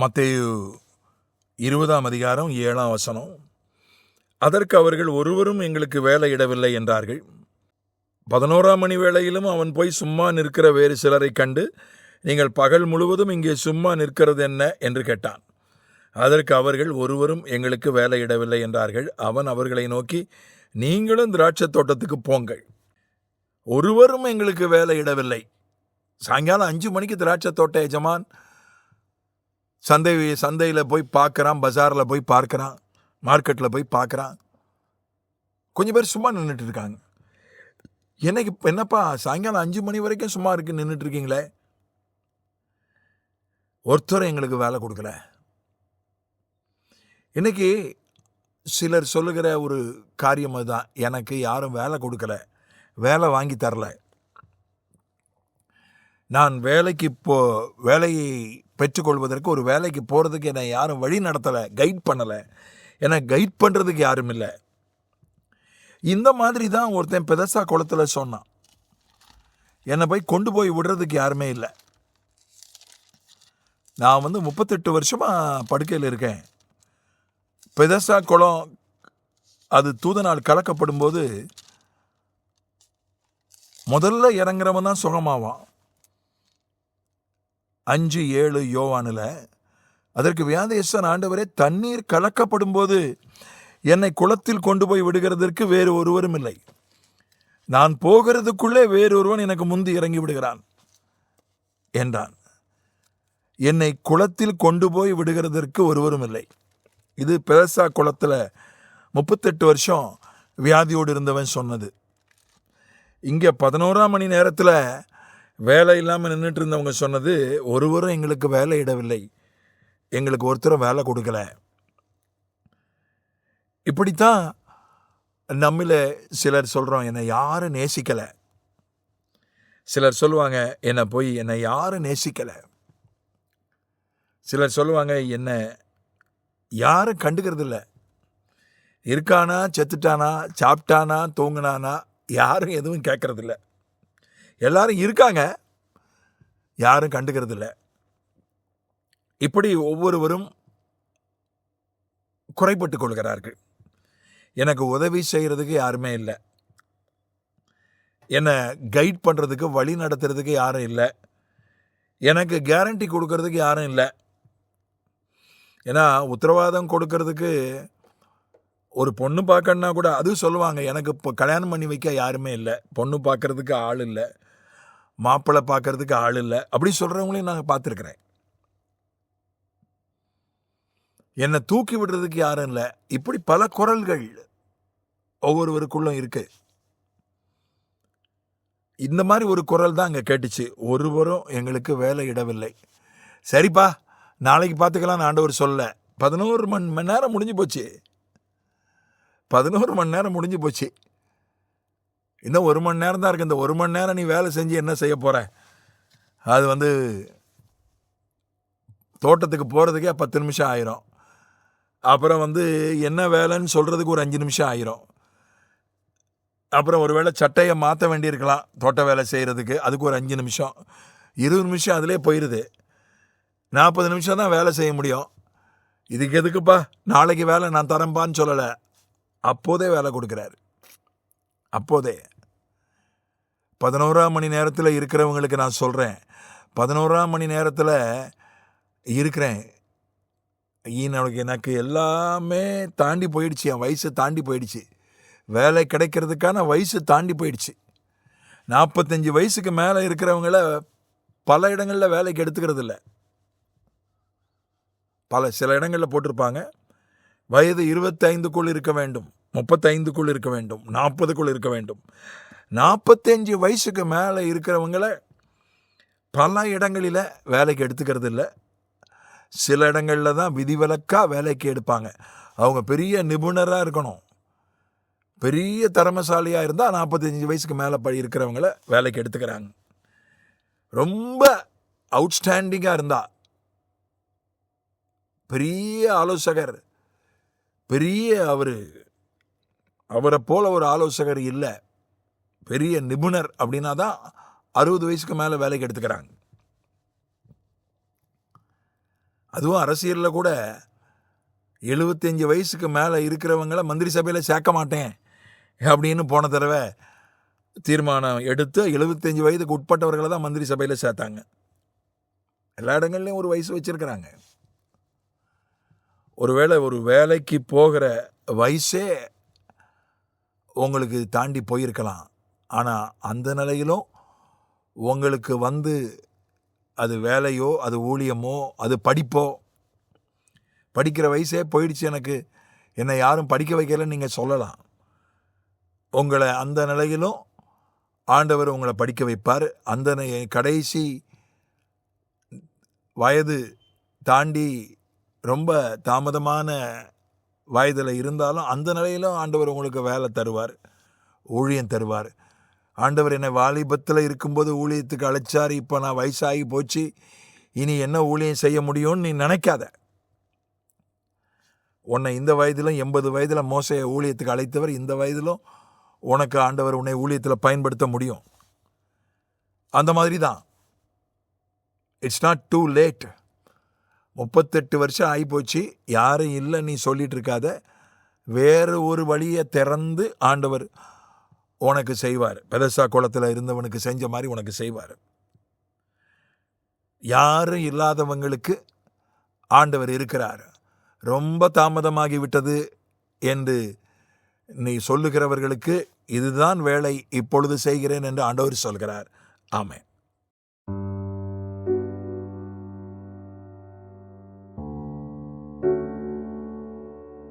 மத்தேயு இருபதாம் அதிகாரம் ஏழாம் வசனம். அதற்கு அவர்கள் ஒருவரும் எங்களுக்கு வேலையிடவில்லை என்றார்கள். பதினோராம் மணி வேளையிலும் அவன் போய் சும்மா நிற்கிற வேறு சிலரைக் கண்டு நீங்கள் பகல் முழுவதும் இங்கே சும்மா நிற்கிறது என்ன? என்று கேட்டான். அதற்கு அவர்கள் ஒருவரும் எங்களுக்கு வேலையிடவில்லை என்றார்கள். அவன் அவர்களை நோக்கி நீங்களும் திராட்சைத் தோட்டத்துக்கு போங்கள். ஒருவரும் எங்களுக்கு வேலையிடவில்லை சாயங்காலம் அஞ்சு மணிக்கு திராட்சை தோட்ட எஜமான் சந்தை சந்தையில் போய் பார்க்குறான் பஜாரில் போய் பார்க்குறான் மார்க்கெட்டில் போய் பார்க்குறான் கொஞ்சம் பேர் சும்மா நின்றுட்டு இருக்காங்க. என்னைக்கு என்னப்பா சாயங்காலம் அஞ்சு மணி வரைக்கும் சும்மா இருக்கு நின்றுட்டு இருக்கீங்களே? ஒருத்தரும் எங்களுக்கு வேலை கொடுக்கல. இன்னைக்கு சிலர் சொல்லுகிற ஒரு காரியம் அதுதான். எனக்கு யாரும் வேலை கொடுக்கல. வேலை வாங்கி தரல. நான் வேலைக்கு இப்போ வேலையை பெற்றுக்கொள்வதற்கு ஒரு வேலைக்கு போகிறதுக்கு என்னை யாரும் வழி நடத்தலை கைட் பண்ணலை. என்னை கைட் பண்ணுறதுக்கு யாரும் இல்லை. இந்த மாதிரி தான் ஒருத்தன் பெதசா குளத்தில் சொன்னான். என்னை போய் கொண்டு போய் விடுறதுக்கு யாருமே இல்லை. நான் வந்து முப்பத்தெட்டு வருஷமாக படுக்கையில் இருக்கேன். பெதசா குளம் அது தூதனால் கலக்கப்படும் போது முதல்ல இறங்குறவன் தான் சுகமாவான். அஞ்சு ஏழு யோவானில் அதற்கு வியாதேசன் ஆண்டவரே தண்ணீர் கலக்கப்படும் போது என்னை குளத்தில் கொண்டு போய் விடுகிறதற்கு வேறு ஒருவரும் இல்லை. நான் போகிறதுக்குள்ளே வேறொருவன் எனக்கு முந்தி இறங்கி விடுகிறான் என்றான். என்னை குளத்தில் கொண்டு போய் விடுகிறதற்கு ஒருவரும் இல்லை. இது பெருசா குளத்தில் முப்பத்தெட்டு வருஷம் வியாதியோடு இருந்தவன் சொன்னது. இங்கே பதினோராம் மணி நேரத்தில் வேலை இல்லாமல் நின்றுட்டு இருந்தவங்க சொன்னது ஒருவரும் எங்களுக்கு வேலை இடவில்லை. எங்களுக்கு ஒருத்தரும் வேலை கொடுக்கல. இப்படித்தான் நம்மள சிலர் சொல்கிறோம் என்னை யாரும் நேசிக்கலை. சிலர் சொல்லுவாங்க என்னை போய் என்னை யாரும் நேசிக்கலை. சிலர் சொல்லுவாங்க என்னை யாரும் கண்டுக்கிறதில்ல. இருக்கானா செத்துட்டானா சாப்பிட்டானா தூங்கினானா யாரும் எதுவும் கேட்கறதில்ல. எல்லாரும் இருக்காங்க. யாரும் கண்டுக்கிறது இல்லை இப்படி ஒவ்வொருவரும் குறைப்பட்டு கொள்கிறார்கள். எனக்கு உதவி செய்கிறதுக்கு யாருமே இல்லை. என்னை கைட் பண்ணுறதுக்கு வழி நடத்துறதுக்கு யாரும் இல்லை. எனக்கு கேரண்டி கொடுக்கறதுக்கு யாரும் இல்லை. ஏன்னா உத்தரவாதம் கொடுக்கறதுக்கு ஒரு பொண்ணு பார்க்கணுன்னா கூட அதுவும் சொல்லுவாங்க எனக்கு இப்போ கல்யாணம் பண்ணி வைக்க யாருமே இல்லை. பொண்ணு பார்க்குறதுக்கு ஆள் இல்லை. மாப்பிள்ளை பார்க்கறதுக்கு ஆள் இல்லை. அப்படி சொல்கிறவங்களையும் நாங்கள் பார்த்துருக்குறேன். என்னை தூக்கி விடுறதுக்கு யாரும் இல்லை. இப்படி பல குரல்கள் ஒவ்வொருவருக்குள்ளும் இருக்கு. இந்த மாதிரி ஒரு குரல் தான் அங்கே கேட்டுச்சு. ஒருவரும் எங்களுக்கு வேலை இடவில்லை. சரிப்பா நாளைக்கு பார்த்துக்கலாம்னு ஆண்டவர் சொல்ல. பதினோரு மணி மணி நேரம் முடிஞ்சு போச்சு. பதினோரு மணி நேரம் முடிஞ்சு போச்சு. இன்னும் ஒரு மணி நேரம் தான் இருக்கு. இந்த ஒரு மணி நேரம் நீ வேலை செஞ்சு என்ன செய்ய போகிற அது வந்து தோட்டத்துக்கு போகிறதுக்கே பத்து நிமிஷம் ஆயிரும். அப்புறம் வந்து என்ன வேலைன்னு சொல்கிறதுக்கு ஒரு அஞ்சு நிமிஷம் ஆயிரும். அப்புறம் ஒரு வேளை சட்டையை மாற்ற வேண்டியிருக்கலாம் தோட்ட வேலை செய்கிறதுக்கு அதுக்கு ஒரு அஞ்சு நிமிஷம். இருபது நிமிஷம் அதிலே போயிடுது நாற்பது நிமிஷம் தான் வேலை செய்ய முடியும். இதுக்கு எதுக்குப்பா? நாளைக்கு வேலை நான் தரம்பான்னு சொல்லலை. அப்போதே வேலை கொடுக்குறாரு. அப்போதே. பதினோராம் மணி நேரத்தில் இருக்கிறவங்களுக்கு நான் சொல்கிறேன் பதினோராம் மணி நேரத்தில் இருக்கிறேன். எனக்கு எனக்கு எல்லாமே தாண்டி போயிடுச்சு. என் வயசு தாண்டி போயிடுச்சு. வேலை கிடைக்கிறதுக்கான வயசு தாண்டி போயிடுச்சு. நாற்பத்தஞ்சு வயசுக்கு மேலே இருக்கிறவங்கள பல இடங்களில் வேலைக்கு எடுத்துக்கிறது இல்லை. பல சில இடங்களில் போட்டிருப்பாங்க. வயது இருபத்தைந்துக்குள் இருக்க வேண்டும். முப்பத்தைந்துக்குள் இருக்க வேண்டும். நாற்பதுக்குள் இருக்க வேண்டும். நாற்பத்தஞ்சு வயசுக்கு மேலே இருக்கிறவங்கள பல இடங்களில் வேலைக்கு எடுத்துக்கிறது இல்லை சில இடங்களில் தான் விதிவிலக்காக வேலைக்கு எடுப்பாங்க. அவங்க பெரிய நிபுணராக இருக்கணும். பெரிய திறமசாலியாக இருந்தால் நாற்பத்தஞ்சு வயசுக்கு மேலே படி இருக்கிறவங்கள வேலைக்கு எடுத்துக்கிறாங்க. ரொம்ப அவுட்ஸ்டாண்டிங்காக இருந்தால் பெரிய ஆலோசகர் பெரிய அவர் அவரை போல ஒரு ஆலோசகர் இல்லை. பெரிய நிபுணர் அப்படின்னா தான் அறுபது வயசுக்கு மேலே வேலைக்கு எடுத்துக்கிறாங்க. அதுவும் அரசியலில் கூட எழுபத்தஞ்சு வயசுக்கு மேலே இருக்கிறவங்கள மந்திரி சபையில் சேர்க்க மாட்டேன் அப்படின்னு போன தடவை தீர்மானம் எடுத்து எழுபத்தஞ்சு வயதுக்கு உட்பட்டவர்களை தான் மந்திரி சபையில் சேர்த்தாங்க. எல்லா இடங்கள்லையும் ஒரு வயசு வச்சிருக்கிறாங்க. ஒருவேளை ஒரு வேலைக்கு போகிற வயசே உங்களுக்கு தாண்டி போயிருக்கலாம். ஆனால் அந்த நிலையிலும் உங்களுக்கு வந்து அது வேலையோ அது ஊழியமோ அது படிப்போ படிக்கிற வயசே போயிடுச்சு எனக்கு. என்னை யாரும் படிக்க வைக்கலன்னு நீங்கள் சொல்லலாம். உங்களை அந்த நிலையிலும் ஆண்டவர் உங்களை படிக்க வைப்பார். அந்த கடைசி வயது தாண்டி ரொம்ப தாமதமான வயதில் இருந்தாலும் அந்த நிலையிலும் ஆண்டவர் உங்களுக்கு வேலை தருவார் ஊழியம் தருவார். ஆண்டவர் என்னை வாலிபத்தில் இருக்கும்போது ஊழியத்துக்கு அழைச்சார். இப்போ நான் வயசாகி போச்சு. இனி என்ன ஊழியம் செய்ய முடியும்னு நீ நினைக்காத. உன்னை இந்த வயதிலும் எண்பது வயதில் மோசைய ஊழியத்துக்கு அழைத்தவர் இந்த வயதிலும் உனக்கு ஆண்டவர் உன்னை ஊழியத்தில் பயன்படுத்த முடியும். அந்த மாதிரி தான் இட்ஸ் நாட் டூ லேட் முப்பத்தெட்டு வருஷம் ஆகிப்போச்சு. யாரும் இல்லை நீ சொல்லிட்டு இருக்காத. வேறு ஒரு வழியை திறந்து ஆண்டவர் உனக்கு செய்வார். பெதசா குளத்தில் இருந்தவனுக்கு செஞ்ச மாதிரி உனக்கு செய்வார். யாரும் இல்லாதவங்களுக்கு ஆண்டவர் இருக்கிறார். ரொம்ப தாமதமாகி விட்டது என்று நீ சொல்லுகிறவர்களுக்கு இதுதான் வேலை இப்பொழுது செய்கிறேன் என்று ஆண்டவர் சொல்கிறார். ஆமாம்